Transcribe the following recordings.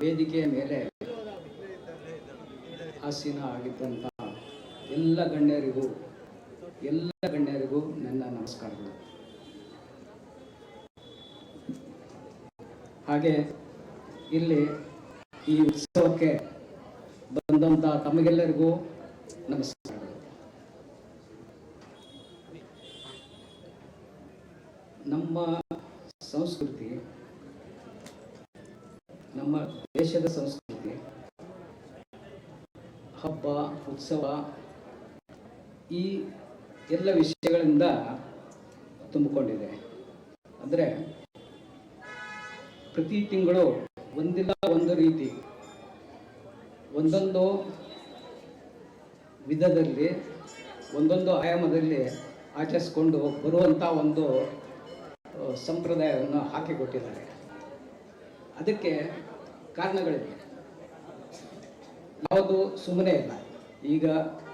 ವೇದಿಕೆಯ ಮೇಲೆ ಆಸೀನ ಆಗಿದ್ದಂತ ಎಲ್ಲ ಗಣ್ಯರಿಗೂ ಎಲ್ಲ ಗಣ್ಯರಿಗೂ ನನ್ನ ನಮಸ್ಕಾರಗಳು. ಹಾಗೆ ಇಲ್ಲಿ ಈ ಉತ್ಸವಕ್ಕೆ ಬಂದಂಥ ತಮಗೆಲ್ಲರಿಗೂ ನಮಸ್ಕಾರ. ನಮ್ಮ ಸಂಸ್ಕೃತಿ, ನಮ್ಮ ದೇಶದ ಸಂಸ್ಕೃತಿ, ಹಬ್ಬ, ಉತ್ಸವ, ಈ ಎಲ್ಲ ವಿಷಯಗಳಿಂದ ತುಂಬಿಕೊಂಡಿದೆ. ಅಂದರೆ ಪ್ರತಿ ತಿಂಗಳು ಒಂದಿಲ್ಲ ಒಂದು ರೀತಿ ಒಂದೊಂದು ವಿಧದಲ್ಲಿ, ಒಂದೊಂದು ಆಯಾಮದಲ್ಲಿ ಆಚರಿಸ್ಕೊಂಡು ಬರುವಂಥ ಒಂದು ಸಂಪ್ರದಾಯವನ್ನು ಹಾಕಿಕೊಟ್ಟಿದ್ದಾರೆ. ಅದಕ್ಕೆ ಕಾರಣಗಳಿವೆ. ಯಾವುದು ಸುಮ್ಮನೆ ಇಲ್ಲ. ಈಗ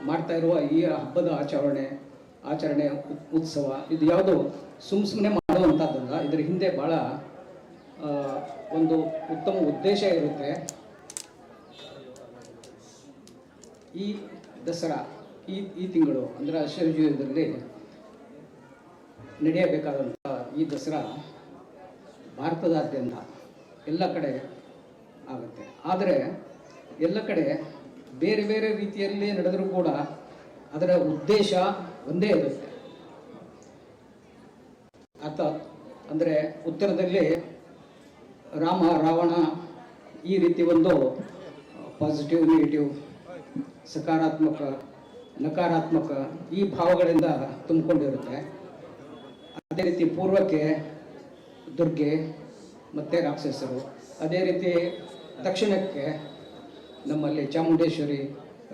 ಮಾಡ್ತಾ ಇರುವ ಈ ಹಬ್ಬದ ಆಚರಣೆ ಆಚರಣೆ ಉತ್ಸವ, ಇದು ಯಾವುದು ಸುಮ್ ಸುಮ್ಮನೆ ಮಾಡುವಂಥದ್ದಲ್ಲ ಇದರ ಹಿಂದೆ ಭಾಳ ಒಂದು ಉತ್ತಮ ಉದ್ದೇಶ ಇರುತ್ತೆ. ಈ ದಸರಾ, ಈ ಈ ತಿಂಗಳು, ಅಂದರೆ ಅಶ್ವಯುಗದಲ್ಲಿ ನಡೆಯಬೇಕಾದಂಥ ಈ ದಸರಾ ಭಾರತದಾದ್ಯಂತ ಎಲ್ಲ ಕಡೆ ಆಗುತ್ತೆ. ಆದರೆ ಎಲ್ಲ ಕಡೆ ಬೇರೆ ಬೇರೆ ರೀತಿಯಲ್ಲಿ ನಡೆದರೂ ಕೂಡ ಅದರ ಉದ್ದೇಶ ಒಂದೇ ಇರುತ್ತೆ. ಅರ್ಥ? ಅಂದರೆ ಉತ್ತರದಲ್ಲಿ ರಾಮ, ರಾವಣ ಈ ರೀತಿ ಒಂದು ಪಾಸಿಟಿವ್ ನೆಗೆಟಿವ್ ಸಕಾರಾತ್ಮಕ, ನಕಾರಾತ್ಮಕ ಈ ಭಾವಗಳಿಂದ ತುಂಬಿಕೊಂಡಿರುತ್ತೆ. ಅದೇ ರೀತಿ ಪೂರ್ವಕ್ಕೆ ದುರ್ಗೆ ಮತ್ತು ರಾಕ್ಷಸರು. ಅದೇ ರೀತಿ ದಕ್ಷಿಣಕ್ಕೆ ನಮ್ಮಲ್ಲಿ ಚಾಮುಂಡೇಶ್ವರಿ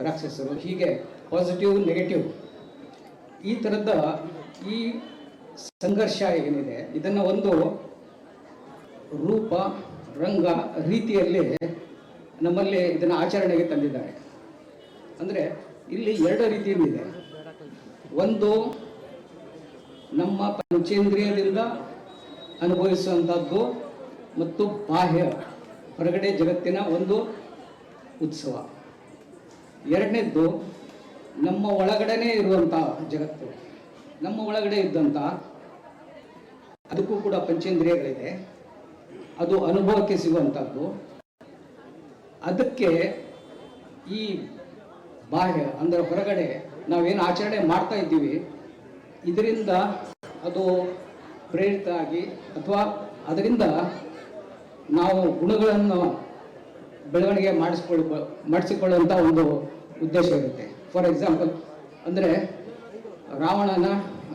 ರಾಕ್ಷಸರು. ಹೀಗೆ ಪಾಸಿಟಿವ್ ನೆಗೆಟಿವ್ ಈ ಥರದ ಈ ಸಂಘರ್ಷ ಏನಿದೆ, ಇದನ್ನು ಒಂದು ರೂಪ, ರಂಗ ರೀತಿಯಲ್ಲಿ ನಮ್ಮಲ್ಲಿ ಇದನ್ನು ಆಚರಣೆಗೆ ತಂದಿದ್ದಾರೆ. ಅಂದರೆ ಇಲ್ಲಿ ಎರಡು ರೀತಿಯಲ್ಲಿದೆ ಒಂದು ನಮ್ಮ ಪಂಚೇಂದ್ರಿಯದಿಂದ ಅನುಭವಿಸುವಂಥದ್ದು ಮತ್ತು ಬಾಹ್ಯ ಹೊರಗಡೆ ಜಗತ್ತಿನ ಒಂದು ಉತ್ಸವ. ಎರಡನೇದ್ದು ನಮ್ಮ ಒಳಗಡೆನೇ ಇರುವಂಥ ಜಗತ್ತು. ನಮ್ಮ ಒಳಗಡೆ ಇದ್ದಂಥ ಅದಕ್ಕೂ ಕೂಡ ಪಂಚೇಂದ್ರಿಯಗಳಿದೆ. ಅದು ಅನುಭವಕ್ಕೆ ಸಿಗುವಂಥದ್ದು ಅದಕ್ಕೆ ಈ ಬಾಹ್ಯ, ಅಂದರೆ ಹೊರಗಡೆ ನಾವೇನು ಆಚರಣೆ ಮಾಡ್ತಾ ಇದ್ದೀವಿ, ಇದರಿಂದ ಅದು ಪ್ರೇರಿತ ಆಗಿ, ಅಥವಾ ಅದರಿಂದ ನಾವು ಗುಣಗಳನ್ನು ಬೆಳವಣಿಗೆ ಮಾಡಿಸ್ಕೊಳ್ ಮಾಡಿಸಿಕೊಳ್ಳುವಂಥ ಒಂದು ಉದ್ದೇಶ ಇರುತ್ತೆ. ಫಾರ್ ಎಕ್ಸಾಂಪಲ್ ಅಂದರೆ ರಾವಣನ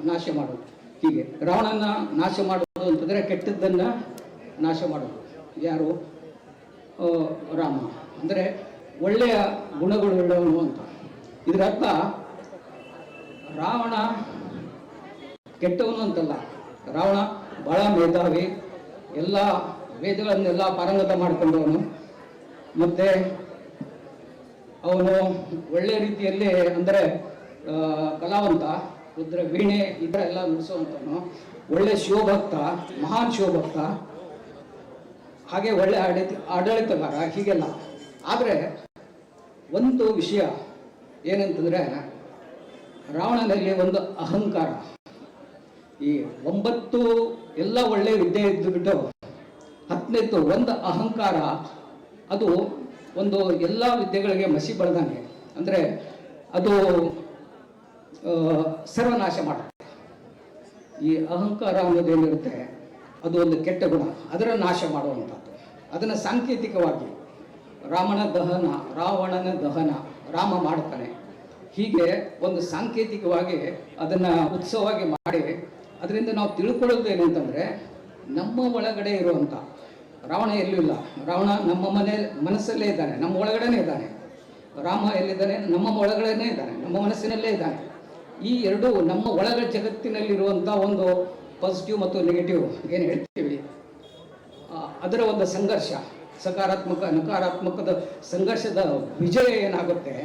ನಾಶ ಮಾಡೋದು ಹೀಗೆ, ರಾವಣನ ನಾಶ ಮಾಡೋದು ಅಂತಂದರೆ ಕೆಟ್ಟದ್ದನ್ನು ನಾಶ ಮಾಡೋದು ಯಾರು? ರಾಮ. ಅಂದರೆ ಒಳ್ಳೆಯ ಗುಣಗಳುಳ್ಳವನು ಅಂತ. ಇದರ ಅರ್ಥ ರಾವಣ ಕೆಟ್ಟವನು ಅಂತಲ್ಲ. ರಾವಣ ಬಹಳ ಮೇಧಾವಿ. ಎಲ್ಲ ವೇದಗಳನ್ನೆಲ್ಲ ಪಾರಂಗತ ಮಾಡಿಕೊಂಡವನು. ಮತ್ತು ಅವನು ಒಳ್ಳೆ ರೀತಿಯಲ್ಲಿ ಅಂದರೆ ಕಲಾವಂತ, ರುದ್ರ, ವೀಣೆ ಈ ಥರ ಎಲ್ಲ ನುಡಿಸುವಂಥವನು. ಒಳ್ಳೆ ಶಿವಭಕ್ತ, ಮಹಾನ್ ಶಿವಭಕ್ತ. ಹಾಗೆ ಒಳ್ಳೆ ಆಡಳಿತ, ಆಡಳಿತಗಾರ, ಹೀಗೆಲ್ಲ. ಆದರೆ ಒಂದು ವಿಷಯ ಏನಂತಂದರೆ ರಾವಣನಲ್ಲಿ ಒಂದು ಅಹಂಕಾರ. ಈ ಒಂಬತ್ತು ಎಲ್ಲ ಒಳ್ಳೆ ವಿದ್ಯೆ ಇದ್ದು ಬಿಟ್ಟು ಒಂದು ಅಹಂಕಾರ, ಅದು ಒಂದು ಎಲ್ಲ ವಿದ್ಯೆಗಳಿಗೆ ಮಸಿ ಬಳದಂಗೆ. ಅಂದರೆ ಅದು ಸರ್ವನಾಶ ಮಾಡುತ್ತೆ. ಈ ಅಹಂಕಾರ ಅನ್ನೋದೇನಿರುತ್ತೆ ಅದು ಒಂದು ಕೆಟ್ಟ ಗುಣ. ಅದರ ನಾಶ ಮಾಡುವಂಥದ್ದು. ಅದನ್ನು ಸಾಂಕೇತಿಕವಾಗಿ ರಾಮನ ದಹನ, ರಾವಣನ ದಹನ, ರಾಮ ಮಾಡ್ತಾನೆ ಹೀಗೆ ಒಂದು ಸಾಂಕೇತಿಕವಾಗಿ ಅದನ್ನು ಉತ್ಸವವಾಗಿ ಮಾಡಿ, ಅದರಿಂದ ನಾವು ತಿಳ್ಕೊಳ್ಳೋದು ಏನಂತಂದರೆ ನಮ್ಮ ಒಳಗಡೆ ಇರುವಂಥ ರಾವಣ ಎಲ್ಲೂ ಇಲ್ಲ ರಾವಣ ನಮ್ಮ ಮನೆ, ಮನಸ್ಸಲ್ಲೇ ಇದ್ದಾನೆ, ನಮ್ಮ ಒಳಗಡೆನೇ ಇದ್ದಾನೆ. ರಾಮ ಎಲ್ಲಿದ್ದಾನೆ? ನಮ್ಮ ಒಳಗಡೆನೇ ಇದ್ದಾನೆ, ನಮ್ಮ ಮನಸ್ಸಿನಲ್ಲೇ ಇದ್ದಾನೆ. ಈ ಎರಡು ನಮ್ಮ ಒಳಗ ಜಗತ್ತಿನಲ್ಲಿರುವಂಥ ಒಂದು ಪಾಸಿಟಿವ್ ಮತ್ತು ನೆಗೆಟಿವ್ ಏನು ಹೇಳ್ತೀವಿ? ಅದರ ಒಂದು ಸಂಘರ್ಷ. ಸಕಾರಾತ್ಮಕ ನಕಾರಾತ್ಮಕದ ಸಂಘರ್ಷದ ವಿಜಯ ಏನಾಗುತ್ತೆ?